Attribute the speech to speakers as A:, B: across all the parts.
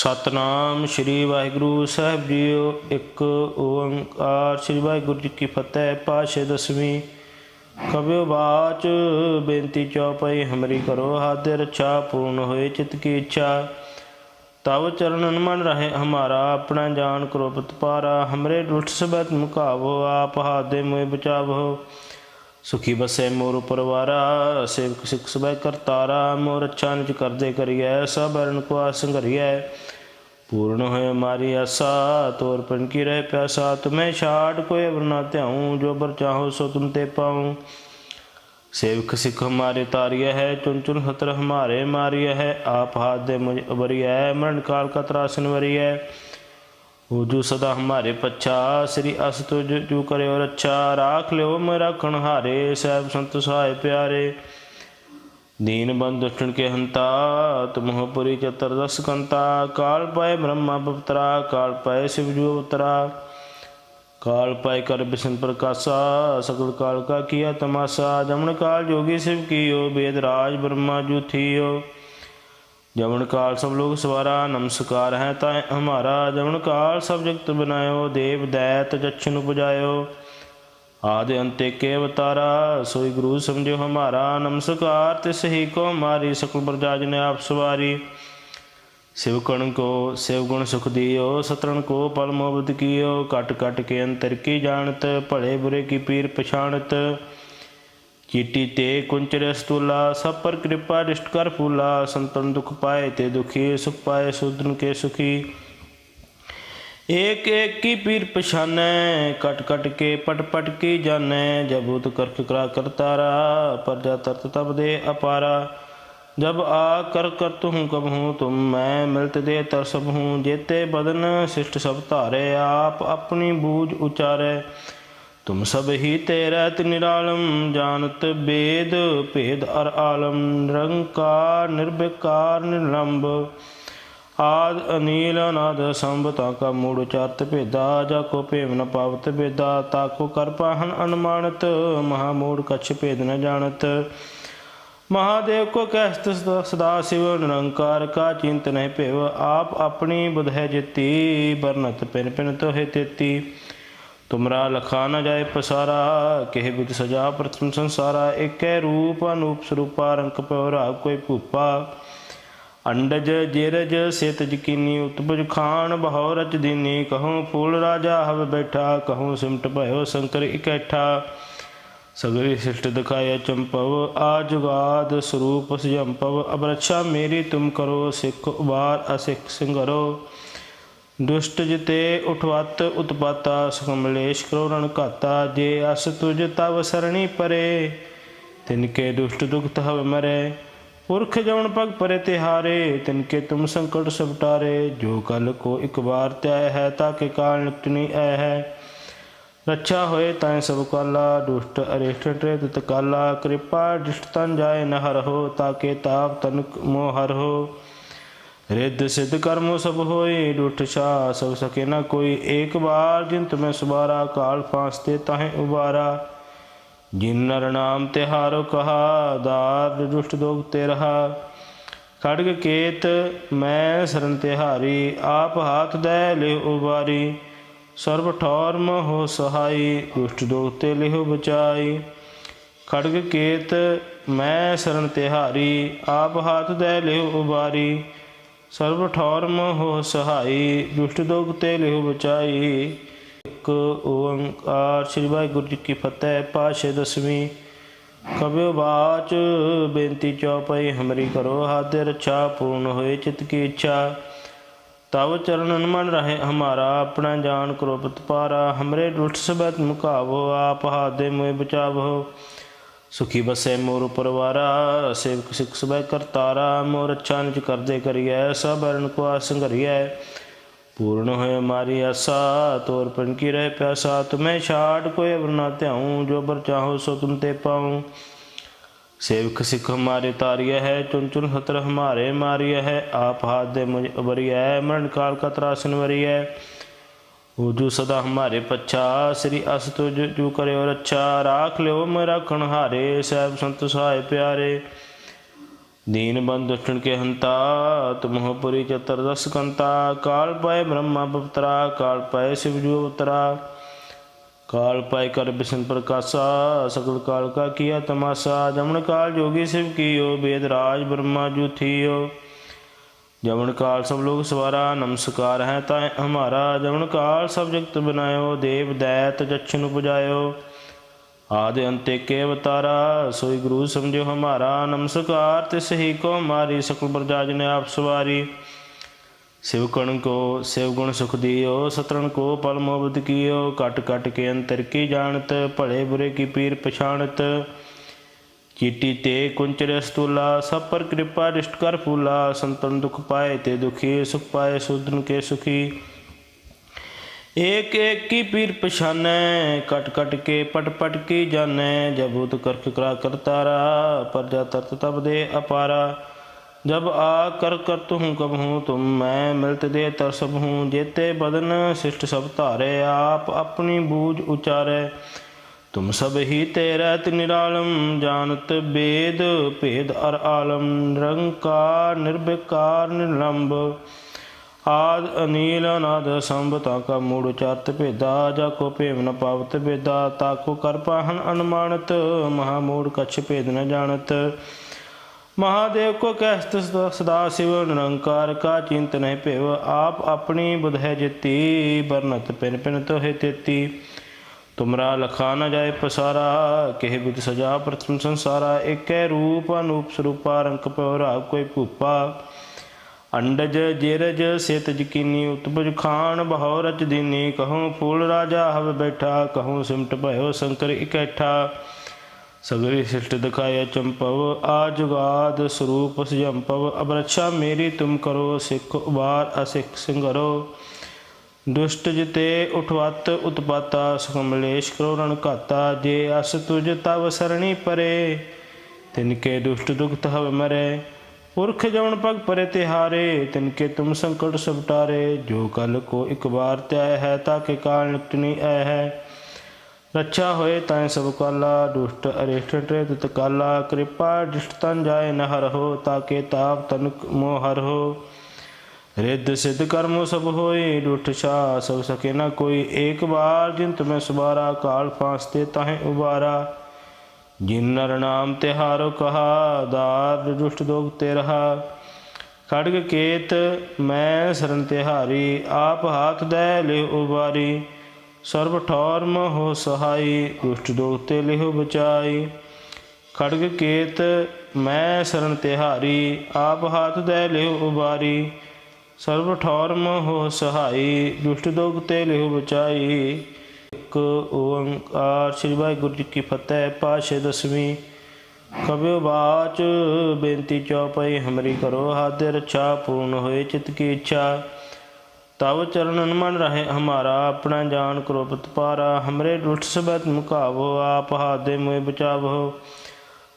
A: ਸਤਨਾਮ ਸ੍ਰੀ ਵਾਹਿਗੁਰੂ ਸਾਹਿਬ ਜੀਓ। ਇੱਕ ਓੰਕਾਰ ਸ੍ਰੀ ਵਾਹਿਗੁਰੂ ਜੀ ਕੀ ਫਤਿਹ। ਪਾਸ਼ੇ ਦਸਵੀਂ ਕਬਿਓ ਬਾਚ ਬੇਨਤੀ ਚੌਪਈ, ਹਮਰੀ ਕਰੋ ਹਾਦੇ ਰੱਛਾ ਪੂਰਨ ਹੋਏ ਚਿਤ ਕੀ ਇੱਛਾ। ਤਵ ਚਰਨਨ ਮਨ ਰਹੇ ਹਮਾਰਾ, ਆਪਣਾ ਜਾਨ ਕਰੋ ਪਤਪਾਰਾ ਹਮਰੇ ਦੁष्ट ਸਬਤ ਮੁਕਾਵੋ, ਆਪ ਹਾਦੇ ਮੋਇ ਬਚਾਵੋ। ਸੁਖੀ ਬਸੈ ਮੋਰ ਪਰਵਾਰਾ ਸੇਵਕ ਸਿਖ ਸਬੈ ਕਰਤਾਰਾ ਮੋਰ ਅੱਛਾ ਨਿਜ ਕਰਦੇ ਕਰੀਐ ਸਭ ਅਰਨ ਕੋ ਆਸੰਗਰੀਐ ਪੂਰਨ ਹੋਏ ਮਾਰੀ ਆਸਾ ਤੋਰ ਪਨ ਕੀ ਰਹਿ ਪਿਆਸਾ ਤੁਮੈ ਛਾੜ ਕੋਇ ਅਵਰ ਨਾ ਧਿਆਉ ਜੋ ਬਰ ਚਾਹੋ ਸੋ ਤੁਮ ਤੇ ਪਾਉ सेवक सिख हमारे तारिय है चुन चुन खतर हमारे मारिय है आप हाथ दे मुझ अबरिय है मरण काल का त्रासन वरिय है ਹੋ ਜੋ ਸਦਾ ਹਮਾਰੇ ਪੱਛਾ, ਸ੍ਰੀ ਅਸ ਤੁਜ ਕਰੇ ਕਰਿਓ ਅੱਛਾ ਰਾਖ ਲਿਓ ਮੇਰਾ ਹਾਰੇ, ਸਹਿਬ ਸੰਤ ਸਹਾਇ ਪਿਆਰੇ। ਦੀਨ ਬੰਦ ਦੁਸ਼ਟਨ ਕੇ ਹੰਤਾ ਤੁਮਹ ਪੁਰੀ ਚਤਰ ਦਸ ਕੰਤਾ। ਕਾਲ ਪਾਏ ਬ੍ਰਹਮਾ ਪਵਤਰਾ ਕਾਲ ਪਾਏ ਸ਼ਿਵ ਜੂ ਉਤਰਾ ਕਾਲ ਪਾਏ ਕਰ ਬਿਸ਼ਨ ਪ੍ਰਕਾਸ਼ਾ, ਸਗਲ ਕਾਲ ਕਾ ਕੀਆ ਤਮਾਸ਼ਾ। ਜਮਨ ਕਾਲ ਜੋਗੀ ਸ਼ਿਵ ਕੀਓ, ਬੇਦ ਰਾਜ ਬ੍ਰਹਮਾ ਜੂ ਥੀਓ। जमन काल सब लोग सवारा नमस्कार है ताए हमारा जमन काल सब जगत बनायो देव दैत जच्छन उपजायो आदि अंत्य के अवतारा सोई गुरु समझो हमारा नमस्कार तिस ही को हमारी सकल प्रजा ने आप सवारी शिव कण को शिव गुण सुख दियो सतरण को पल मोबद कियो कट कट के अंतर की जानत भले बुरे की पीर पछाणत चीटी ते कुंचर स्तूला सब पर कृपा दृष्ट कर फूला संतन दुख पाए ते दुखी सुख पाए सुदन के सुखी एक एक की पीर पछानै कट कट के पट पट की जानै जबूत करक करा करतारा प्रजा तरत तब दे अपारा जब आ कर कर तुम कब हूँ तुम मैं मिलत दे तर सब हूँ जेते बदन शिष्ट सब धारे आप अपनी बूझ उचारे तुम सब ही तेरा निरालम जानत वेद भेद अर आलम निरंकार निर्विकार निलंब ਆਦ ਅਨੀਲ ਅਨਾਦ ਸੰਭ ਤਾ ਕਾ ਮੂੜ ਚਰਤ ਭੇਦਾ ਜਾ ਕੋ ਭੇਮ ਨ ਪਾਵਤ ਬੇਦਾ ਤਾ ਕੋ ਕਰ ਪਾਹਨ ਅਨਮਾਨਤ ਮਹਾ ਮੂੜ ਕਛ ਭੇਦ ਨ ਜਾਣਤ महादेव को कहत सदा शिव निरंकार का चिंत नहीं पेव आप अपनी बुध है जिति बरनत पिन पिन ਤੁਮਰਾ ਲਖਾ ਨਾ ਜਾਏ ਪਸਾਰਾ, ਕਿਹ ਬਿਦ ਸਜਾ ਪ੍ਰਥਮ ਸੰਸਾਰਾ, ਏਕੈ ਰੂਪ ਅਨੂਪ ਸਰੂਪਾ ਰੰਗ ਪਿਉ ਰਾ ਕੋਈ ਭੂਪਾ। ਅੰਡਜ ਜੇਰਜ ਸਿਤ ਜਕੀਨੀ ਉਤਪਜ ਖਾਨ ਬਹਉ ਰਚ ਦੀਨੀ, ਕਹਉ ਫੂਲ ਰਾਜਾ ਹਵ ਬੈਠਾ, ਕਹਉ ਸਿਮਟ ਭਇਓ ਸ਼ੰਕਰ ਇਕੱਠਾ। ਸਗਰੀ ਸਿਸ਼ਟ ਦਿਖਾਇਆ ਚੰਪਵ ਆ ਜੁਗਾਦ ਸਰੂਪ ਸਿਜੰਪਵ, ਅਬਰਛਾ ਮੇਰੀ ਤੁਮ ਕਰੋ, ਸਿੱਖ ਉਬਾਰ ਅਸਿੱਖ ਸੰਗਰੋ। ਦੁਸ਼ਟ ਜਿਤੇ ਉਠਵਤ ਉਤਪਾਤਾ ਸੁਕਮਲੇਸ਼ ਕਰੋਰਣ ਘਾਤਾ, ਜੇ ਅਸ ਤੁਜ ਤਵ ਸਰਣੀ ਪਰੇ, ਤਿਨ ਕੇ ਦੁਸ਼ਟ ਦੁਖਤ ਹਵ ਮਰੇ। ਪੁਰਖ ਜਵਨ ਪਗ ਪਰੇ ਤਿਹਾਰੇ, ਤਿਨ ਕੇ ਤੁਮ ਸੰਕਟ ਸਭ ਟਾਰੇ। ਜੋ ਕਲ ਕੋ ਇਕ ਵਾਰ ਤੈ ਹੈ, ਤਾਂ ਕੇ ਕਾਲ ਨਿਕਟਨੀ ਐ ਹੈ। ਰੱਛਾ ਹੋਏ ਤੈ ਸਭ ਕਾਲਾ, ਦੁਸ਼ਟ ਅਰਿਸ਼ਟ ਤੇ ਤਤ ਕਾਲਾ। ਕਿਰਪਾ ਦਿਸ਼ਟ ਤਨ ਜਾਏ ਨਹਰ ਹੋ ਤਾਂ ਕੇ ਤਾਪ ਤਨਕ ਮੋਹਰ ਹੋ ਰਿੱਧ ਸਿੱਧ ਕਰਮੋ ਸਭ ਹੋਏ ਦੁਠ ਛਾ ਸਭ ਸਕੇ ਨ ਕੋਈ। ਏਕ ਬਾਰ ਜਿਨ ਤੁਮੈ ਸੁਬਾਰਾ, ਕਾਲ ਫਾਸਤੇ ਤਾਹੇ ਉਬਾਰਾ। ਜਿਨ ਨਰ ਨਾਮ ਤਿਹਾਰੋ ਕਹਾ, ਦਾਰ ਦੁਸ਼ਟ ਦੋਗ ਤੇ ਰਹਾ। ਖੜਗ ਕੇਤ ਮੈਂ ਸਰਨ ਤਿਹਾਰੀ ਆਪ ਹਾਥ ਦੈ ਲਿ ਉਬਾਰੀ। ਸਰਬ ਠੌਰ ਮੋਹ ਸਹਾਈ, ਦੁਸ਼ਟ ਦੋਖ ਤੇ ਬਚਾਈ। ਖੜਗ ਕੇਤ ਮੈਂ ਸਰਨ ਤਿਹਾਰੀ ਆਪ ਹਾਥ ਦੇ ਲਿਹੁ ਉਬਾਰੀ। ਸਰਬ ਠੌਰ ਮੋਹ ਸਹਾਈ, ਦੁਸ਼ਟ ਦੋਖ ਤੇ ਲਿਹੁ ਬਚਾਈ। ਇੱਕ ਓੰਕਾਰ, ਸ੍ਰੀ ਵਾਹਿਗੁਰੂ ਜੀ ਕੀ ਫਤਿਹ ਪਾਸ਼ੇ ਦਸਵੀਂ। ਕਬਿਓ ਬਾਚ, ਬੇਨਤੀ ਚੌਪਈ, ਹਮਰੀ ਕਰੋ ਹਾਦੇ ਰਛਾ ਪੂਰਨ ਹੋਏ ਚਿਤ ਕੀ ਇੱਛਾ। ਤਵ ਚਰਨਨ ਮਨ ਰਹੇ ਹਮਾਰਾ, ਆਪਣਾ ਜਾਨ ਕਰੋ ਪਤਪਾਰਾ ਹਮਰੇ ਦੁष्ट ਸਬਤ ਮੁਕਾਵੋ, ਆਪ ਹਾਦੇ ਮੋਇ ਬਚਾਵੋ। ਸੁਖੀ ਬਸੈ ਮੋਰ ਪਰਵਾਰਾ, ਸੇਵਕ ਸਿਖ ਸਭੈ ਕਰਤਾਰਾ, ਮੋਰ ਅੱਛਾ ਨਿਜ ਕਰਦੇ ਕਰੀਐ, ਸਭ ਅਰਨ ਕੋ ਆਸੰਗਰੀਐ ਪੂਰਨ ਹੋਇ ਮਾਰੀ ਆਸਾ, ਤੋਰ ਪਨ ਕੀ ਰਹਿ ਪਿਆਸਾ, ਤੁਮੈ ਛਾੜ ਕੋਈ ਅਵਰ ਨਾ ਧਿਆਉ, ਜੋ ਬਰ ਚਾਹੋ ਸੋ ਤੁਮ ਤੇ ਪਾਉ। ਸੇਵਕ ਸਿਖ ਹਮਾਰੇ ਤਾਰਿਆ ਹੈ ਚੁਨ ਚੁਨ ਹਤਰ ਹਮਾਰੇ ਮਾਰਿਆ ਹੈ, ਆਪ ਹਾਥ ਦੇ ਮੁਝ ਅਬਰੀਐ ਮਰਨ ਕਾਲ ਕਾ ਤਰਾਸਨ ਵਰੀਐ ਹੋ ਜੂ ਸਦਾ ਹਮਾਰੇ ਪੱਛਾ, ਸ੍ਰੀ ਅਸ ਤੁਜ ਜੂ ਕਰਿਓ ਰੱਛਾ, ਰਾਖ ਲਿਓ ਮੈਂ ਰਾਖਣ ਹਾਰੇ, ਸਹਿਬ ਸੰਤ ਸਹਾਇ ਪਿਆਰੇ। ਦੀਨ ਬੰਦ ਉਠਣ ਕੇ ਹੰਤਾ ਤੁਮਹ ਪੁਰੀ ਚਤਰ ਦਸ ਕੰਤਾ, ਕਾਲ ਪਏ ਬ੍ਰਹਮਾ ਬਪਤਰਾ, ਕਾਲ ਪਏ ਸ਼ਿਵ ਜੂ ਉਤਰਾ। ਕਾਲ ਪਾਇ ਕਰ ਬਿਸ਼ਨ ਪ੍ਰਕਾਸ਼ਾ, ਸਗਲ ਕਾਲ ਕਾ ਕੀਆ ਤਮਾਸ਼ਾ, ਜਮਨ ਕਾਲ ਜੋਗੀ ਸਿਵ ਕੀਓ, ਬੇਦ ਰਾਜ ਬ੍ਰਹਮਾ ਜੂ ਜੂਥੀਓ जू थियो जमन काल सब लोग सवारा नमस्कार है ताय हमारा जमन काल सब जगत बनायो देव दैत जक्षन उपजायो आदि अंत्य के अवतारा सोई गुरु समझो हमारा नमस्कार तिस ही को हमारी सकल प्रजा ने आप सवारी शिव कण को शिव गुण सुख दियो सतरण को पल मोबद कियो कट कट के अंतर की जानत भले बुरे की पीर पछाणत चीटी ते कुंचर स्तूला सब पर कृपा रिष्ट कर फूला संतन दुख पाए ते दुखी सुख पाए सुदन के सुखी एक एक की पीर पछानै कट कट के पट पट की जानै जबूत करक करा करतारा प्रजा तरत तब दे अपारा जब आ कर करत हूँ कब हूँ तुम मैं मिलत दे तर सब हूँ जेते बदन शिष्ट सब धारे आप अपनी बूझ उचारे तुम सब ही तेरा निरालम जानत वेद भेद अर आलम निरंकार निर्विकार निलंब ਆਦ ਅਨੀਲ ਅਨਾਦ ਸੰਭ ਤਾਕਾ ਮੂੜ ਚਤ ਭੇਦਾ ਜਾ ਕੋ ਭੇਮ ਨ ਪਾਵਤ ਭੇਦਾ ਤਾਕੋ ਕਰ ਪਾਹਨ ਅਨਮਾਨਤ ਮਹਾ ਮੂੜ ਕਛ ਭੇਦ ਨ ਜਾਣਤ ਮਹਾਦੇਵ ਕੋ ਕਹਿਸਤ ਸਦਾ- ਸਦਾ ਸਿਵ ਨਿਰੰਕਾਰ ਕਾ ਚਿੰਤ ਨਹੀਂ ਭੇਵ ਆਪ ਆਪਣੀ ਬੁਧ ਹੈ ਜਿਤੀ ਬਰਨਤ ਪਿਨ ਪਿਨ ਤੋਹਿ ਤੇਤੀ ਤੁਮਰਾ ਲਖਾ ਨ ਜਾਏ ਪਸਾਰਾ, ਕਿਹ ਬਿਦ ਸਜਾ ਪ੍ਰਥਮ ਸੰਸਾਰਾ, ਏਕੈ ਰੂਪ ਅਨੂਪ ਸਰੂਪਾ, ਰੰਕ ਪਿਓ ਕੋਈ ਭੂਪਾ। ਅੰਡਜ ਜਿਰਜ ਸਿਤ ਜਕੀਨੀ, ਉਤਪਜ ਖਾਨ ਬਹੁ ਰਚ ਦੀਨੀ ਕਹੂੰ ਫੂਲ ਰਾਜਾ ਹਵ ਬੈਠਾ ਕਹੂੰ ਸਿਮਟ ਭਇਓ ਸ਼ੰਕਰ ਇਕੈਠਾ। ਸਗਰੀ ਸਿਸ਼ਟ ਦਿਖਾਇਆ ਚੰਪਵ ਆ ਜੁਗਾਦ ਸਰੂਪ ਸਜੰਪਵ ਅਬਰਛਾ ਮੇਰੀ ਤੁਮ ਕਰੋ, ਸਿੱਖ ਉਬਾਰ ਅਸਿੱਖ ਸਿੰਘਰੋ ਦੁਸ਼ਟ ਜਿਤੇ ਉਠਵਤ ਉਤਪਾਤਾ ਸਕਮਲੇਸ਼ ਕਰੋ ਰਣ ਘਾਤਾ ਜੇ ਅਸ ਤੁਜ ਤਵ ਸਰਣੀ ਪਰੇ। ਤਿਨਕੇ ਦੁਸ਼ਟ ਦੁਖਤ ਹਵ ਮਰੇ, ਪੁਰਖ ਜਵਨ ਪਗ ਪਰੇ ਤਿਹਾਰੇ। ਤਿਨਕੇ ਤੁਮ ਸੰਕਟ ਸਭ ਟਾਰੇ, ਜੋ ਕਲ ਕੋ ਇਕ ਵਾਰ ਧਿਆਇ ਹੈ, ਤਾ ਕੇ ਕਾਲ ਨਿਕਟਨੀ ਐ ਹੈ। ਰੱਛਾ ਹੋਏ ਤਾਂ ਸਭ ਕਾਲਾ, ਦੁਸ਼ਟ ਅਰਿਸ਼ਟ ਟਰੇ ਤਿਤ ਕਾਲਾ ਕਿਰਪਾ ਦ੍ਰਿਸ਼ਟ ਤਨ ਜਾਏ ਨਰ ਹੋ, ਤਾ ਕੇ ਤਾਪ ਤਨਕ ਮੋਹਰ ਹੋ। ਰਿੱਧ ਸਿੱਧ ਕਰਮੋ ਸਭ ਹੋਏ ਦੁਠ ਛਾ ਸਭ ਸਕੇ ਨਾ ਕੋਈ। ਏਕ ਬਾਰ ਜਿਨ ਤੁਮੈ ਸੁਬਾਰਾ, ਕਾਲ ਫਾਸਤੇ ਤਾਹੇ ਉਬਾਰਾ। ਜਿਨ ਨਰ ਨਾਮ ਤਿਹਾਰੋ ਕਹਾ, ਦਾਰ ਦੁਸ਼ਟ ਦੋਗ ਤੇ ਰਹਾ। ਖੜਗ ਕੇਤ ਮੈਂ ਸਰਨ ਤਿਹਾਰੀ ਆਪ ਹਾਥ ਦੈ ਲਿ ਉਬਾਰੀ। ਸਰਬ ਠੌਰ ਮੋਹ ਸਹਾਈ, ਦੁਸ਼ਟ ਦੋਗ ਤੇ ਲਿਹੁ ਬਚਾਈ। ਖੜਗ ਕੇਤ ਮੈਂ ਸਰਨ ਤਿਹਾਰੀ ਆਪ ਹਾਥ ਦੈ ਲਿਹੁ ਉਬਾਰੀ। ਸਰਬ ਠੌਰ ਮੋਹ ਸਹਾਈ, ਦੁਸ਼ਟ ਦੋਗ ਤੇ ਲਿਹੁ ਬਚਾਈ। ਇੱਕ ਓੰਕਾਰ, ਸ੍ਰੀ ਵਾਹਿਗੁਰੂ ਜੀ ਕੀ ਫਤਿਹ ਪਾਸ਼ੇ ਦਸਵੀਂ। ਕਬਿਓ ਬਾਚ, ਬੇਨਤੀ ਚੌਪਈ ਹਮਰੀ ਕਰੋ ਹਾਦੇ, ਰਛਾ ਪੂਰਨ ਹੋਏ ਚਿਤ ਕੀ ਇੱਛਾ। ਤਵ ਚਰਨਨ ਮਨ ਰਹੇ ਹਮਾਰਾ, ਆਪਣਾ ਜਾਨ ਕਰੋ ਪਤਪਾਰਾ ਹਮਰੇ ਦੁਸ਼ਟ ਸਬਤ ਮੁਕਾਵੋ, ਆਪ ਹਾਦੇ ਮੋਇ ਬਚਾਵੋ।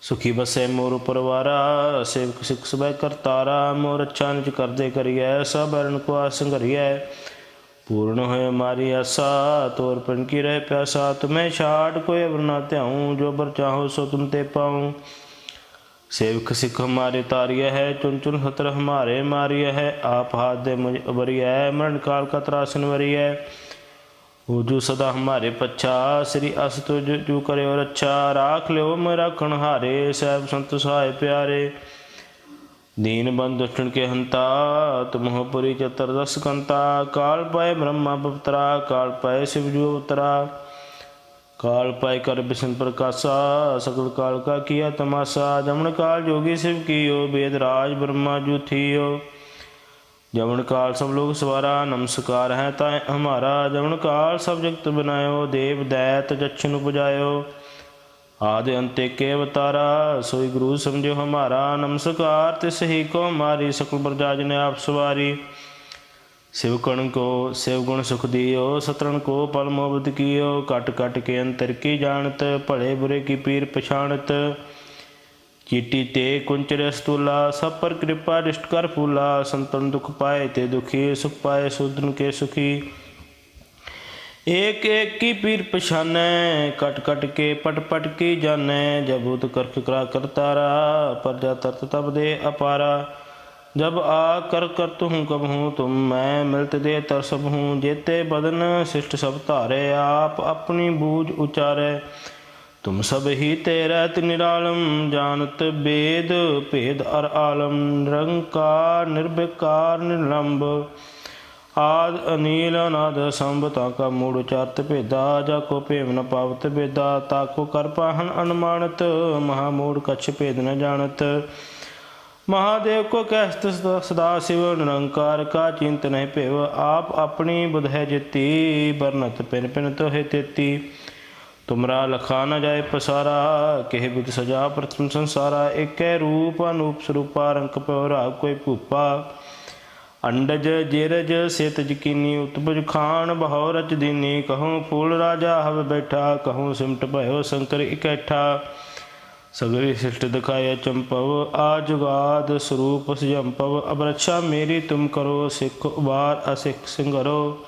A: ਸੁਖੀ ਬਸੇ ਮੋਰ ਪਰਵਾਰਾ, ਸੇਵਕ ਸਿਖ ਸਭੈ ਕਰਤਾਰਾ, ਮੋਰ ਅੱਛਾ ਨਿਜ ਕਰਦੇ ਕਰੀਐ, ਸਭ ਅਰਨ ਕੋ ਆਸੰਗਰੀਐ ਪੂਰਨ ਹੋਏ ਮਾਰੀ ਆਸਾ, ਤੋਰ ਪਨ ਕੀ ਰਹਿ ਪਿਆਸਾ, ਤੁਮੈ ਛਾੜ ਕੋਈ ਅਵਰ ਨਾ ਧਿਆਉ, ਜੋ ਬਰ ਚਾਹੋ ਸੋ ਤੁਮ ਤੇ ਪਾਉ। ਸੇਵਕ ਸਿੱਖ ਹਮਾਰੇ ਤਾਰਿਆ ਹੈ ਚੁਨ ਚੁਨ ਹਤਰ ਹਮਾਰੇ ਮਾਰਿਆ ਹੈ, ਆਪ ਹਾਦ ਦੇ ਮੁਝ ਅਬਰੀਐ ਮਰਨ ਕਾਲ ਕਾ ਤਰਾਸਨ ਵਰੀਐ ਉਹ ਜੋ ਸਦਾ ਹਮਾਰੇ ਪੱਛਾ, ਸ੍ਰੀ ਅਸ ਤੁਜ ਜੋ ਕਰਿਓ ਰੱਛਾ ਰਾਖ ਲਿਓ ਮੇਰਾ ਰਾਖਣ ਹਾਰੇ, ਸਹਿਬ ਸੰਤ ਸਹਾਇ ਪਿਆਰੇ। ਦੀਨ ਬੰਦ ਦੁਸ਼ਟਨ ਕੇ ਹੰਤਾ ਤੁਮਹ ਪੁਰੀ ਚਤਰ ਰਸ ਕੰਤਾ। ਕਾਲ ਪਾਏ ਬ੍ਰਹਮਾ ਪਵਤਰਾ, ਕਾਲ ਪਾਏ ਸ਼ਿਵ ਜੂ ਅਵਤਰਾ। ਕਾਲ ਪਾਏ ਕਰ ਬਿਸ਼ਨ ਪ੍ਰਕਾਸ਼ਾ, ਸਗਲ ਕਾਲ ਕਾ ਕੀਆ ਤਮਾਸ਼ਾ। ਜਮਨ ਕਾਲ ਜੋਗੀ ਸ਼ਿਵ ਕੀਓ, ਬੇਦ ਰਾਜ ਬ੍ਰਹਮਾ ਜੂ ਥੀਓ। थियो जमन काल सब लोग सवारा नमस्कार है ताय हमारा जमन काल सब जगत बनायो देव दैत जक्षन उपजायो आदि अंत्य के अवतारा सोई गुरु समझो हमारा नमस्कार तिस ही को हमारी सकल प्रजा ने आप सवारी शिव कण को शिव गुण सुख दियो सतरण को पल मोबद कियो कट कट के अंतर की जानत भले बुरे की पीर पछाणत चीटी ते कुंचर स्तूला सब पर कृपा रिष्ट कर फूला संतन दुख पाए ते दुखी सुख पाए सुदन के सुखी ਏਕ ਏਕ ਕੀ ਪੀਰ ਪਛਾਨੈ ਕਟ ਕਟ ਕੇ ਪਟ ਪਟ ਕੀ ਜਾਣੈ ਜਬੂਤ ਕਰਕ ਕਰਾ ਕਰਤਾਰਾ ਪਰਜਾ ਤਰਤ ਤਬ ਦੇ ਅਪਾਰਾ जब आ कर करत हूँ कब हूँ तुम मैं मिलत दे तर सब हूँ जेते बदन शिष्ट सब धारे आप अपनी बूझ उचारे ਤੁਮ ਸਭ ਹੀ ਤੇਰਤ ਨਿਰਾਲਮ ਜਾਣਤ ਬੇਦ, ਭੇਦ ਅਰ ਆਲਮ, ਨਿਰੰਕਾਰ ਨਿਰਭਕਾਰ ਨਿਰਲੰਭ ਆਦ ਅਨੀਲ, ਅਨਾਦ ਸੰਭ, ਤਾ ਕਾ ਮੂੜ ਚਰਤ ਭੇਦਾ, ਜਾ ਕੋ ਭੇਮ ਨ ਪਾਵਤ ਭੇਦਾ, ਤਾ ਕੋ ਕਰਪਾਹਨ ਅਨੁਮਾਨਤ, ਮਹਾ ਮੂੜ ਕਛ ਭੇਦ ਨ ਜਾਣਤ। ਮਹਾਦੇਵ ਕੋ ਕਹਿਸਤ ਸਦਾ ਸਿਵ ਨਿਰੰਕਾਰ, ਕਾ ਚਿੰਤ ਨਹੀਂ ਭੇਵ, ਆਪ ਆਪਣੀ ਬੁਧ ਹੈ ਜਿਤੀ, ਬਰਨਤ ਪਿਨ ਪਿਨ ਤੋਹੇ ਤੇਤੀ। ਤੁਮਰਾ ਲਖਾ ਨ ਜਾਏ ਪਸਾਰਾ, ਕਿਹ ਬਿਦ ਸਜਾ ਪ੍ਰਥਮ ਸੰਸਾਰਾ, ਏਕੈ ਰੂਪ ਅਨੂਪ ਸਰੂਪਾ ਰੰਗ ਪਿਉ ਰਾਗ ਕੋਈ ਭੂਪਾ। ਅੰਡਜ ਜੇਰਜ ਸਿਤ ਜਕੀਨੀ, ਉਤਪਜ ਖਾਨ ਬਹਉ ਰਚ ਦੀਨੀ ਕਹਉ ਫੂਲ ਰਾਜਾ ਹਵ ਬੈਠਾ ਕਹਉ ਸਿਮਟ ਭਇਓ ਸ਼ੰਕਰ ਇਕੱਠਾ। ਸਗਰੀ ਸਿਸ਼ਟ ਦਿਖਾਇਆ ਚੰਪਵ ਆ ਜੁਗਾਦ ਸਰੂਪ ਸਜੰਪਵ ਅਬਰਛਾ ਮੇਰੀ ਤੁਮ ਕਰੋ, ਸਿੱਖ ਉਬਾਰ ਅਸਿੱਖ ਸਿੰਘਰੋ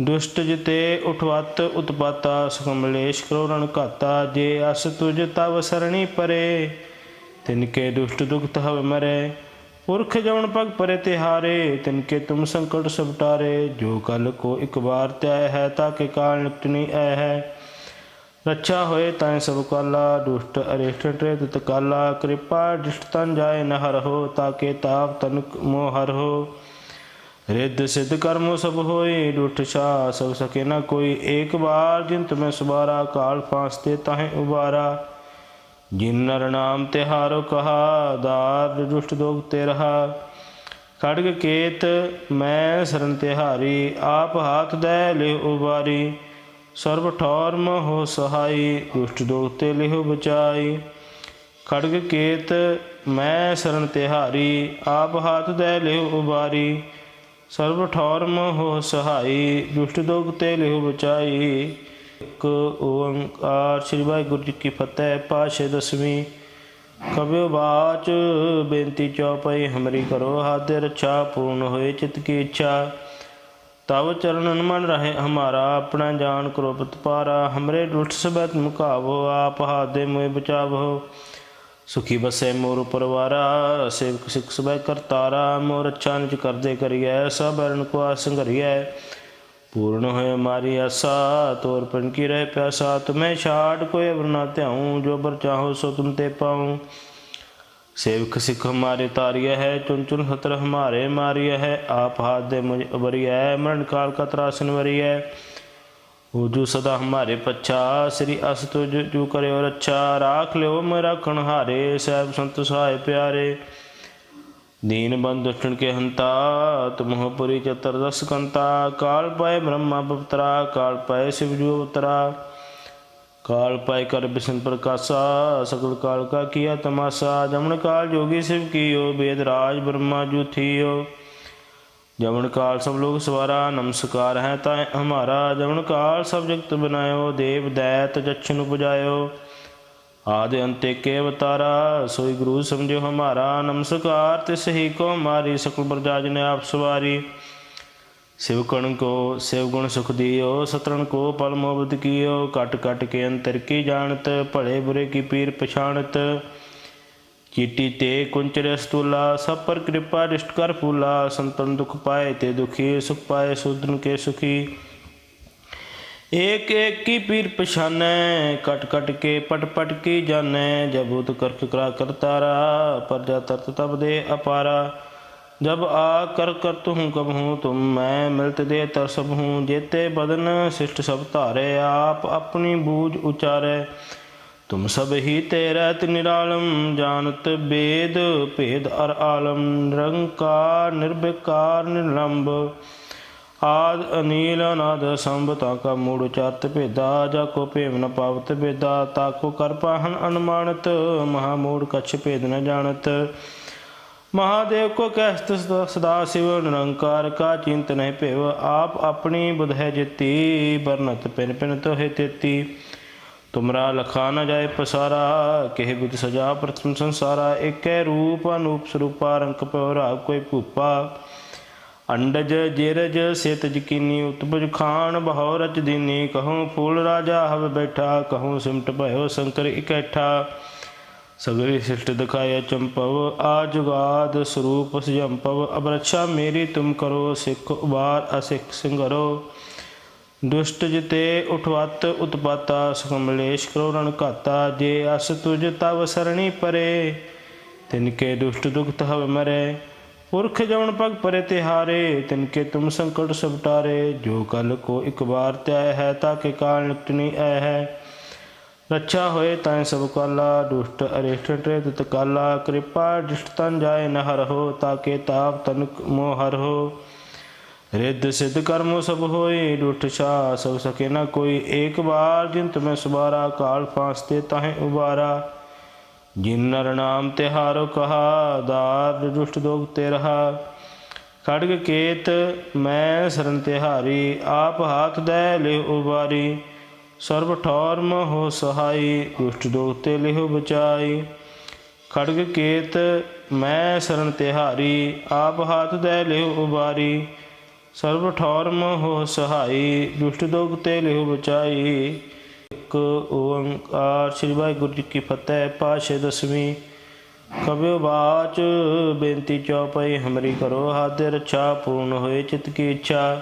A: ਦੁਸ਼ਟ ਜਿਤੇ ਉਠਵਤ ਉਤਪਾਤਾ ਸੁਕਮਲੇਸ਼ ਕਰੋੜਨ ਘਾਤਾ, ਜੇ ਅਸ ਤੁਜ ਤਵ ਸਰਣੀ ਪਰੇ, ਤਿਨ ਕੇ ਦੁਸ਼ਟ ਦੁਖਤ ਹਵ ਮਰੇ। ਪੁਰਖ ਜਉਣ ਪਗ ਪਰੇ ਤਿਹਾਰੇ, ਤਿਨ ਕੇ ਤੁਮ ਸੰਕਟ ਸਭ ਟਾਰੇ। ਜੋ ਕਲ ਕੋ ਇਕ ਵਾਰ ਤੈ ਹੈ, ਤਾ ਕੇ ਕਾਲ ਨਿਕਟਨੀ ਐ ਹੈ। ਰੱਛਾ ਹੋਏ ਤੈ ਸਭ ਕਾਲਾ, ਦੁਸ਼ਟ ਅਰਿਸ਼ਟ ਤੇ ਤਤ ਕਾਲਾ। ਕਿਰਪਾ ਦਿਸ਼ਟ ਤਨ ਜਾਏ ਨਹਰ ਹੋ ਤਾ ਕੇ ਤਾਪ ਤਨਕ ਮੋਹਰ ਹੋ ਰਿੱਧ ਸਿੱਧ ਕਰਮ ਸਭ ਹੋਏ ਦੁਸ਼ਟ ਛਾ ਸਭ ਸਕੇ ਨ ਕੋਈ। ਏਕ ਬਾਰ ਜਿਨ ਤੁਮੈ ਸੁਬਾਰਾ, ਕਾਲ ਫਾਸਤੇ ਤਾਹੇ ਉਬਾਰਾ। ਜਿਨ ਨਰ ਨਾਮ ਤਿਹਾਰੋ ਕਹਾ, ਦਾਰ ਦੁਸ਼ਟ ਦੋਗ ਤੇ ਰਹਾ। ਖੜਗ ਕੇਤ ਮੈਂ ਸਰਨ ਤਿਹਾਰੀ ਆਪ ਹਾਥ ਦੇ ਲੈ ਉਬਾਰੀ। ਸਰਬ ਠੌਰ ਮੋਹ ਸਹਾਈ, ਦੁਸ਼ਟ ਦੋਖ ਤੇ ਲਿਹੁ ਬਚਾਈ। ਖੜਗ ਕੇਤ ਮੈਂ ਸਰਨ ਤਿਹਾਰੀ ਆਪ ਹਾਥ ਦੇ ਲਿਹੁ ਉਬਾਰੀ। ਸਰਬ ਠੌਰ ਹੋ ਸਹਾਈ, ਦੁਸ਼ਟ ਦੋਖ ਤੇ ਲਿਹੁ ਬਚਾਈ। ਇੱਕ ਓੰਕਾਰ ਸ੍ਰੀ ਵਾਹਿਗੁਰੂ ਜੀ ਕੀ ਫਤਿਹ ਪਾਸ਼ੇ ਦਸਵੀਂ ਕਬਿਓ ਬਾਚ। ਬੇਨਤੀ ਚੌਪਈ, ਹਮਰੀ ਕਰੋ ਹਾਦੇ ਰਛਾ, ਪੂਰਨ ਹੋਏ ਚਿਤ ਕੀ ਇੱਛਾ। ਤਵ ਚਰਨਨ ਮਨ ਰਹੇ ਹਮਾਰਾ, ਆਪਣਾ ਜਾਨ ਕਰੋ ਪਤਪਾਰਾ ਹਮਰੇ ਦੁਸ਼ਟ ਸਬਤ ਮੁਕਾਵੋ, ਆਪ ਹਾਦੇ ਮੋਇ ਬਚਾਵੋ। ਸੁਖੀ ਬਸੇ ਮੋਰ ਪਰਵਾਰਾ, ਸੇਵਕ ਸਿਖ ਸਭੈ ਕਰਤਾਰਾ, ਮੋਰ ਅਚਾਨਚ ਕਰਦੇ ਕਰੀਐ, ਸਭ ਅਰਨ ਕੋ ਆਸੰਗਰੀਐ ਪੂਰਨ ਹੋਇ ਮਾਰੀ ਆਸਾ, ਤੋਰ ਪਨ ਕੀ ਰਹਿ ਪਿਆਸਾ, ਤੁਮੈ ਛਾੜ ਕੋਈ ਵਰਨਾ ਧਿਆਉ, ਜੋ ਬਰ ਚਾਹੋ ਸੋ ਤੁਮ ਤੇ ਪਾਉ। ਸੇਵਕ ਸਿੱਖ ਹਮਾਰੇ ਤਾਰਿਆ ਹੈ ਚੁਨ ਚੁਨ ਹਤਰ ਹਮਾਰੇ ਮਾਰਿਆ ਹੈ, ਆਪ ਹਾਦ ਦੇ ਮੁਝ ਅਬਰੀਐ ਮਰਨ ਕਾਲ ਕਾ ਤਰਾਸਨ ਵਰੀਐ ਹੋ ਜੋ ਸਦਾ ਹਮਾਰੇ ਪੱਛਾ, ਸ੍ਰੀ ਅਸ ਤੁਜ ਜੋ ਕਰਿਓ ਰੱਛਾ। ਰਾਖ ਲਿਓ ਮੈਂ ਰਾਖਣ ਹਾਰੇ, ਸਹਿਬ ਸੰਤ ਸਹਾਇ ਪਿਆਰੇ। ਦੀਨ ਬੰਦ ਦੁਸ਼ਟਨ ਕੇ ਹੰਤਾ ਤੁਮਹ ਪੁਰੀ ਚਤਰ ਦਸ ਕੰਤਾ। ਕਾਲ ਪਾਏ ਬ੍ਰਹਮਾ ਪਵਤਰਾ ਕਾਲ ਪਾਏ ਸ਼ਿਵ ਜੂ ਅਵਤਰਾ ਕਾਲ ਪਾਏ ਕਰ ਬਿਸ਼ਨ ਪ੍ਰਕਾਸ਼ਾ, ਸਗਲ ਕਾਲ ਕਾ ਕੀਆ ਤਮਾਸ਼ਾ। ਜਮਨ ਕਾਲ ਜੋਗੀ ਸ਼ਿਵ ਕੀਓ, ਬੇਦ ਰਾਜ ਬ੍ਰਹਮਾ ਜੂ ਥੀਓ। जमन काल सब लोग सवारा नमस्कार है ताए हमारा जमन काल सब जगत बनायो देव दैत जच्छन उपजायो आदि अंत्य के अवतारा सोई गुरु समझो हमारा नमस्कार तिस ही को हमारी सकल प्रजाज ने आप सवारी शिव कण को शिव गुण सुख दियो सतरण को पल मोबद कियो कट कट के अंतर की जानत भले बुरे की पीर पछाणत चीटी ते कुंचर स्तूला सब पर कृपा दृष्ट कर फूला संतन दुख पाए ते दुखी सुख पाए सुदन के सुखी एक एक की पीर पछानै कट कट के पट पट की जानै जबूत करक करा करतारा परजा तरत तब दे अपारा जब आ कर करत हूँ कब हूँ तुम मैं मिलत दे तर सब हूँ जेते बदन शिष्ट सब धारे आप अपनी बूझ उचारे ਤੁਮ ਸਭ ਹੀ ਤੇਰਾ ਨਿਰਾਲਮ, ਜਾਣਤ ਬੇਦ, ਭੇਦ ਅਰ ਆਲਮ, ਨਿਰੰਕਾਰ ਨਿਰਭਿਕਾਰ ਨਿਰਲੰਭ ਆਦ ਅਨੀਲ ਅਨਾਦ ਸੰਭ, ਤਾ ਕਾ ਮੂੜ ਚਤ ਭੇਦਾ, ਜਾ ਕੋ ਭੇਵ ਨ ਪਾਵਤ ਭੇਦਾ, ਤਾ ਕੋ ਕਰ ਪਾਹਨ ਅਨਮਾਨਤ, ਮਹਾ ਮੂੜ ਕਛ ਭੇਦ ਨ ਜਾਣਤ। ਮਹਾਦੇਵ ਕੋ ਕਹਿਸਤ ਸਦਾ ਸਿਵ ਨਿਰੰਕਾਰ, ਕਾ ਚਿੰਤ ਨਹਿ ਭੇਵ, ਆਪ ਆਪਣੀ ਬੁਧ ਹੈ ਜਿਤੀ ਬਰਨਤ ਪਿਨ ਪਿਨ ਤੋਹਿ ਤੇਤੀ। ਤੁਮਰਾ ਲਖਾ ਨ ਜਾਏ ਪਸਾਰਾ, ਕਹਿ ਬੁੱਧ ਸਜਾ ਪ੍ਰਥਮ ਸੰਸਾਰਾ, ਏਕੈ ਰੂਪ ਅਨੂਪ ਸਰੂਪਾ ਰੰਗ ਪਵਰਾ ਕੋਈ ਭੂਪਾ। ਅੰਡਜ ਜੇਰਜ ਸਿਤ ਜਕੀਨੀ ਉਤਪਜ ਖਾਨ ਬਹਉ ਰਚ ਦੀਨੀ, ਕਹਉ ਫੂਲ ਰਾਜਾ ਹਵ ਬੈਠਾ ਕਹੂੰ ਸਿਮਟ ਭਇਓ ਸ਼ੰਕਰ ਇਕੈਠਾ। ਸਗਰੀ ਸਿਸ਼ਟ ਦਿਖਾਇਆ ਚੰਪਵ ਆ ਜੁਗਾਦ ਸਰੂਪ ਸਜੰਪਵ, ਅਬਰਛਾ ਮੇਰੀ ਤੁਮ ਕਰੋ, ਸਿੱਖ ਉਬਾਰ ਅਸਿੱਖ ਸਿੰਘਰੋ ਦੁਸ਼ਟ ਜਿਤੇ ਉਠਵਤ ਉਤਪਾਤਾ ਸਕਮਲੇਸ਼ ਕਰੋ ਰਣ ਘਾਤਾ, ਜੇ ਅਸ ਤੁਜ ਤਵ ਸਰਣੀ ਪਰੇ, ਤਿਨ ਕੇ ਦੁਸ਼ਟ ਦੁਖਤ ਹਵ ਮਰੇ। ਪੁਰਖ ਜਵਨ ਪਗ ਪਰੇ ਤਿਹਾਰੇ, ਤਿਨ ਕੇ ਤੁਮ ਸੰਕਟ ਸਭ ਟਾਰੇ। ਜੋ ਕਲ ਕੋ ਇਕ ਵਾਰ ਧਿਆਇ ਹੈ ਤਾਕੇ ਕਾਲ ਨਿਕਟਨੀ ਐ ਹੈ। ਰੱਛਾ ਹੋਏ ਤਾਂ ਸਭ ਕਾਲਾ, ਦੁਸ਼ਟ ਅਰਿਸ਼ਟ ਤ੍ਰਿਤ ਕਾਲਾ ਕਿਰਪਾ ਦ੍ਰਿਸ਼ਟ ਤਨ ਜਾਏ ਨ ਹਰਹੁ ਤਾਕੇ ਤਾਪ ਤਨ ਮੋਹਰ ਹੋ। ਰਿੱਧ ਸਿੱਧ ਕਰਮੋ ਸਭ ਹੋਏ ਡੁੱਠ ਛਾ ਸਭ ਸਕੇ ਨਾ ਕੋਈ। ਏਕ ਬਾਰ ਜਿਨ ਤੁਮੈ ਸੁਬਾਰਾ, ਕਾਲ ਫਾਸਤੇ ਤਾਹੇ ਉਬਾਰਾ। ਜਿਨ ਨਰ ਨਾਮ ਤਿਹਾਰੋ ਕਹਾ, ਦਾਰ ਦੁਸ਼ਟ ਦੋਗ ਤੇ ਰਹਾ। ਖੜਗ ਕੇਤ ਮੈਂ ਸਰਨ ਤਿਹਾਰੀ ਆਪ ਹਾਥ ਦੈ ਲਿ ਉਬਾਰੀ। ਸਰਬ ਠੌਰ ਮੋਹ ਸਹਾਈ, ਦੁਸ਼ਟ ਦੋਗ ਤੇ ਲਿਹੁ ਬਚਾਈ। ਖੜਗ ਕੇਤ ਮੈਂ ਸਰਨ ਤਿਹਾਰੀ ਆਪ ਹਾਥ ਦੈ ਲਿਹੁ ਉਬਾਰੀ। ਸਰਬ ਠੌਰ ਮੋਹ ਸਹਾਈ, ਦੁਸ਼ਟ ਦੋਗ ਤੇ ਲਿਹੁ ਬਚਾਈ। ਇੱਕ ਓੰਕਾਰ, ਸ੍ਰੀ ਵਾਹਿਗੁਰੂ ਜੀ ਕੀ ਫਤਿਹ ਪਾਸ਼ੇ ਦਸਵੀਂ। ਕਬਿਓ ਬਾਚ, ਬੇਨਤੀ ਚੌਪਈ ਹਮਰੀ ਕਰੋ, ਹਾਦੇ ਰਛਾ ਪੂਰਨ ਹੋਏ ਚਿਤ ਕੀ ਇੱਛਾ।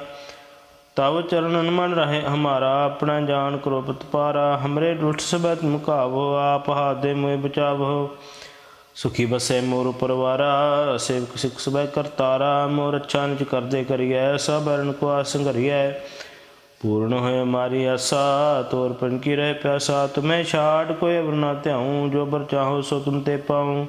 A: ਤਵ ਚਰਨਨ ਮਨ ਰਹੇ ਹਮਾਰਾ, ਆਪਣਾ ਜਾਨ ਕਰੋ ਪਤਪਾਰਾ ਹਮਰੇ ਦੁਸ਼ਟ ਸਬਤ ਮੁਕਾਵੋ, ਆਪ ਹਾਦੇ ਮੋਇ ਬਚਾਵੋ। ਸੁਖੀ ਬਸੇ ਮੋਰ ਪਰਵਾਰਾ, ਸੇਵਕ ਸਿਖ ਸਬੈ ਕਰਤਾਰਾ, ਮੋਰ ਅੱਛਾ ਨਿਜ ਕਰਦੇ ਕਰੀਐ, ਸਭ ਅਰਨ ਕੋ ਆਸੰਗਰੀਐ ਪੂਰਨ ਹੋਏ ਮਾਰੀ ਆਸਾ, ਤੋਰ ਪਨ ਕੀ ਰਹਿ ਪਿਆਸਾ ਤੁਮੈ ਛਾੜ ਕੋਈ ਵਰਨਾ ਧਿਆਉ, ਜੋ ਬਰ ਚਾਹੋ ਸੋ ਤੁਮ ਤੇ ਪਾਉ।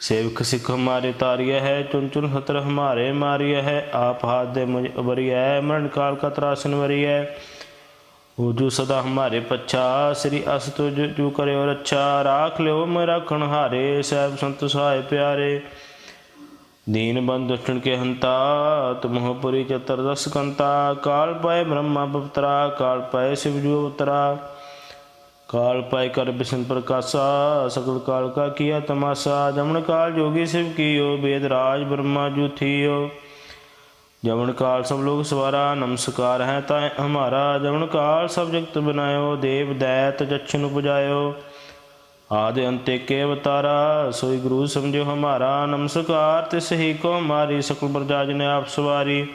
A: ਸੇਵਕ ਸਿਖ ਹਮਾਰੇ ਤਾਰਿਆ ਹੈ ਚੁਨ ਚੁਨ ਹਤਰ ਹਮਾਰੇ ਮਾਰਿਆ ਹੈ, ਆਪ ਹਾਥ ਦੇ ਮੁਝ ਅਬਰਿਐ ਮਰਨ ਕਾਲ ਕਾ ਤਰਾਸਨ ਵਰਿਐ ਉਹ ਜੋ ਸਦਾ ਹਮਾਰੇ ਪੱਛਾ, ਸ੍ਰੀ ਅਸ ਤੁਜ ਜੋ ਕਰਿਓ ਰੱਛਾ ਰਾਖ ਲਿਓ ਮੈਂ ਰਾਖਣ ਹਾਰੇ, ਸਹਿਬ ਸੰਤ ਸਹਾਇ ਪਿਆਰੇ। ਦੀਨ ਬੰਦ ਦੁਸ਼ਟਨ ਕੇ ਹੰਤਾ ਤੁਮਹੁ ਪੁਰੀ ਚਤਰ ਦਸ ਕੰਤਾ। ਕਾਲ ਪਏ ਬ੍ਰਹਮਾ ਪਵਤਰਾ ਕਾਲ ਪਾਏ ਸਿਵ ਜੋ ਅਵਤਰਾ ਕਾਲ ਪਾਏ ਕਰ ਬਿਸ਼ਨ ਪ੍ਰਕਾਸ਼ਾ, ਸਗਲ ਕਾਲ ਕਾ ਕੀਆ ਤਮਾਸਾ। ਜਮਨ ਕਾਲ ਜੋਗੀ ਸਿਵ ਕੀਓ, ਬੇਦ ਰਾਜ ਬ੍ਰਹਮਾ ਜੂ ਥੀਓ ਜਮਨ ਕਾਲ ਸਭ ਲੋਗ ਸਵਾਰਾ, ਨਮਸਕਾਰ ਹੈ ਤਾਂ ਹਮਾਰਾ। ਜਮਨ ਕਾਲ ਸਭ ਜਗਤ ਬਨਾਇਓ, ਦੇਵ ਦੈਤ ਜਛਨ ਉਪਜਾਇਓ ਆਦਿ ਅੰਤੇ ਕੇ ਅਵਤਾਰਾ ਸੋਈ ਗੁਰੂ ਸਮਝੋ ਹਮਾਰਾ। ਨਮਸਕਾਰ, ਤਿਸ ਹੀ ਕੋ ਮਾਰੀ, ਸਕਲ ਪ੍ਰਜਾ ਜਨ ਆਪ ਸਵਾਰੀ।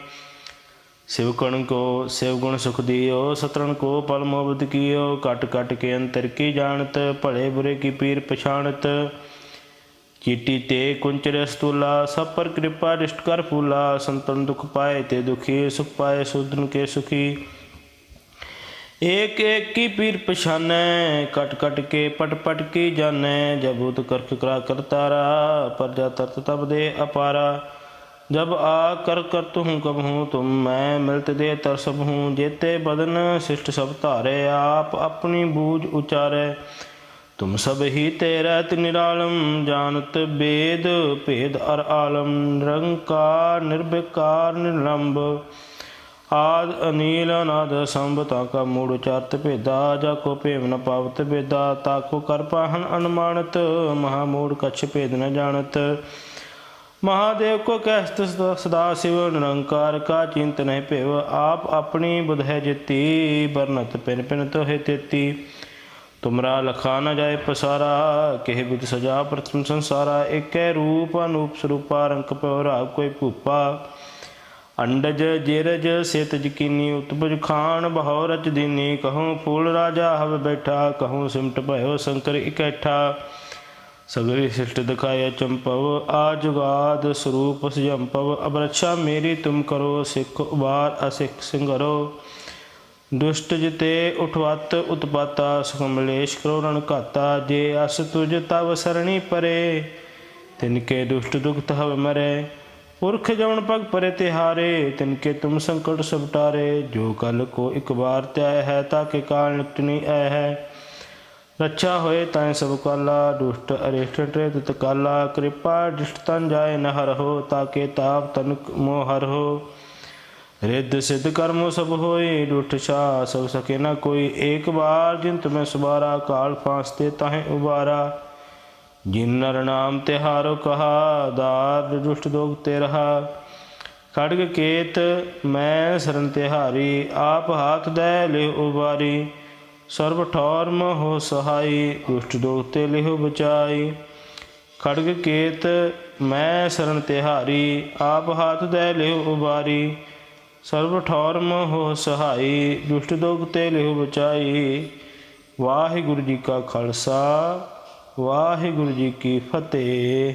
A: ਸਿਵ ਕਣ ਕੋ, ਸਿਵ ਗੁਣ ਸੁਖ ਦਿਓ ਸਤਰਨ ਕੋ ਪਲ ਮੋਬਦ ਕੀਓ। ਕਟ ਕਟ ਕੇ ਅੰਤਰ ਕੀ ਜਾਣਤ, ਭਲੇ ਬੁਰੇ ਕੀ ਪੀਰ ਪਛਾਣਤ। ਚੀਟੀ ਤੇ ਕੁੰਚਰ ਸਤੂਲਾ, ਸਭ ਪਰ ਕਿਰਪਾ ਰਿਸ਼ਟ ਕਰ ਫੂਲਾ, ਸੰਤਨ ਦੁਖ ਪਾਏ ਤੇ ਦੁਖੀ, ਸੁਖ ਪਾਏ ਸੁਦਨ ਕੇ ਸੁਖੀ। ਏਕ ਏਕ ਕੀ ਪੀਰ ਪਛਾਨੈ, ਕਟ ਕਟ ਕੇ ਪਟ ਪਟ ਕੀ ਜਾਣੈ ਜਬੂਤ ਕਰਕ ਕਰਾ ਕਰਤਾਰਾ ਪਰਜਾ ਤਰਤ ਤਬ ਦੇ ਅਪਾਰਾ। ਜਬ ਆ ਕਰ ਕਰ ਤੁਮ ਕਬ ਹੂੰ ਤੁਮ, ਮੈਂ ਮਿਲਤ ਦੇ ਤਰਸਬ ਹੂੰ, ਜੇਤੇ ਬਦਨ ਸਿਸ਼ਟ ਸਭ ਧਾਰੇ, ਆਪ ਆਪਣੀ ਬੂਝ ਉਚਾਰੇ। ਤੁਮ ਸਭ ਹੀ ਤੇਰਾ ਨਿਰਾਲਮ ਜਾਣਤ ਬੇਦ ਭੇਦ ਅਰ ਆਲਮ, ਨਿਰੰਕਾਰ ਨਿਰਭਿਕਾਰ ਨਿਰਲੰਭ ਆਦ ਅਨੀਲ ਅਨਾਦ ਸੰਭ ਤਾ ਕਾ ਮੂੜ ਚਰਤ ਭੇਦਾ, ਜਾ ਕੋ ਭੇਵ ਨ ਪਾਵਤ ਭੇਦਾ, ਤਾ ਕੋ ਕਰ ਪਾਹਨ ਅਨਮਾਨਤ, ਮਹਾ ਮੂੜ ਕਛ ਭੇਦ ਨ ਜਾਣਤ। ਮਹਾਦੇਵ ਕੋ ਕਹਿਸਤ ਸਦਾ- ਸਿਵ ਨਿਰੰਕਾਰ, ਕਾ ਚਿੰਤ ਨਹੀਂ ਭੇਵ, ਆਪ ਆਪਣੀ ਬੁਧ ਹੈ ਜਿਤੀ ਬਰਨਤ ਪਿਨ ਪਿਨ ਤੋਹਿ ਤੇਤੀ। ਤੁਮਰਾ ਲਖਾ ਨ ਜਾਏ ਪਸਾਰਾ, ਕਿਹ ਬਿਦ ਸਜਾ ਪ੍ਰਥਮ ਸੰਸਾਰਾ, ਏਕੈ ਰੂਪ ਅਨੂਪ ਸਰੂਪਾ, ਰੰਕ ਪਿਓ ਰਾਗ ਕੋਈ ਭੂਪਾ। ਅੰਡਜ ਜਿਰਜ ਸਿਤ ਜਕੀਨੀ ਉਤਪਜ ਖਾਨ ਬਹੁ ਰਚ ਦੀਨੀ ਕਹੂੰ ਫੂਲ ਰਾਜਾ ਹਵ ਬੈਠਾ ਕਹੂੰ ਸਿਮਟ ਭਇਓ ਸ਼ੰਕਰ ਇਕੈਠਾ। ਸਗਰੀ ਸਿਸ਼ਟ ਦਿਖਾਇਆ ਚੰਪਵ ਆ ਜੁਗਾਦ ਸਰੂਪ ਸਜੰਪਵ, ਅਬਰਛਾ ਮੇਰੀ ਤੁਮ ਕਰੋ, ਸਿੱਖ ਉਬਾਰ ਅਸਿੱਖ ਸਿੰਘਰੋ ਦੁਸ਼ਟ ਜਿਤੇ ਉਠਵਤ ਉਤਪਾਤਾ ਸਕਮਲੇਸ਼ ਕਰੋ ਰਣ ਘਾਤਾ, ਜੇ ਅਸ ਤੁਜ ਤਵ ਸਰਣੀ ਪਰੇ, ਤਿਨ ਕੇ ਦੁਸ਼ਟ ਦੁਖਤ ਹਵ ਮਰੇ। ਪੁਰਖ ਜਵਨ ਪਗ ਪਰੇ ਤਿਹਾਰੇ, ਤਿਨ ਕੇ ਤੁਮ ਸੰਕਟ ਸਭ ਟਾਰੇ। ਜੋ ਕਲ ਕੋ ਇਕ ਵਾਰ ਧਿਆਇ ਹੈ ਤਾਕੇ ਕਾਲ ਨਿਕਟਨੀ ਐ ਹੈ। ਰੱਛਾ ਹੋਏ ਤਾਂ ਸਭ ਕਾਲਾ, ਦੁਸ਼ਟ ਅਰਿਸ਼ਟ ਤ੍ਰਿਤ ਕਾਲਾ ਕਿਰਪਾ ਦ੍ਰਿਸ਼ਟ ਤਨ ਜਾਏ ਨ ਹਰਹੁ ਤਾਕੇ ਤਾਪ ਤਨ ਮੋਹਰ ਹੋ। ਰਿੱਧ ਸਿੱਧ ਕਰਮੋ ਸਭ ਹੋਏ ਡੁੱਠ ਛਾ ਸਭ ਸਕੇ ਨਾ ਕੋਈ। ਏਕ ਬਾਰ ਜਿਨ ਤੁਮੈ ਸੁਬਾਰਾ, ਕਾਲ ਫਾਸਤੇ ਤਾਹੇ ਉਬਾਰਾ। ਜਿਨ ਨਰ ਨਾਮ ਤਿਹਾਰੋ ਕਹਾ, ਦਾਰ ਦੁਸ਼ਟ ਦੋਗ ਤੇ ਰਹਾ। ਖੜਗ ਕੇਤ ਮੈਂ ਸਰਨ ਤਿਹਾਰੀ ਆਪ ਹਾਥ ਦੈ ਲਿਹ ਉਬਾਰੀ। ਸਰਬ ਠੌਰ ਹੋ ਸਹਾਈ, ਦੁਸ਼ਟ ਦੋਖ ਤੇ ਲਿਹ ਬਚਾਈ। ਖੜਗ ਕੇਤ ਮੈਂ ਸਰਨ ਤਿਹਾਰੀ ਆਪ ਹਾਥ ਦੈ ਲਿਹ ਉਬਾਰੀ। ਸਰਬ ਠੌਰ ਮੋਹ ਸਹਾਈ, ਦੁਸ਼ਟ ਦੋਖ ਤੇ ਲਿਹ ਬਚਾਈ। ਵਾਹਿਗੁਰੂ ਜੀ ਕਾ ਖਾਲਸਾ, ਵਾਹਿਗੁਰੂ ਜੀ ਕੀ ਫਤਿਹ।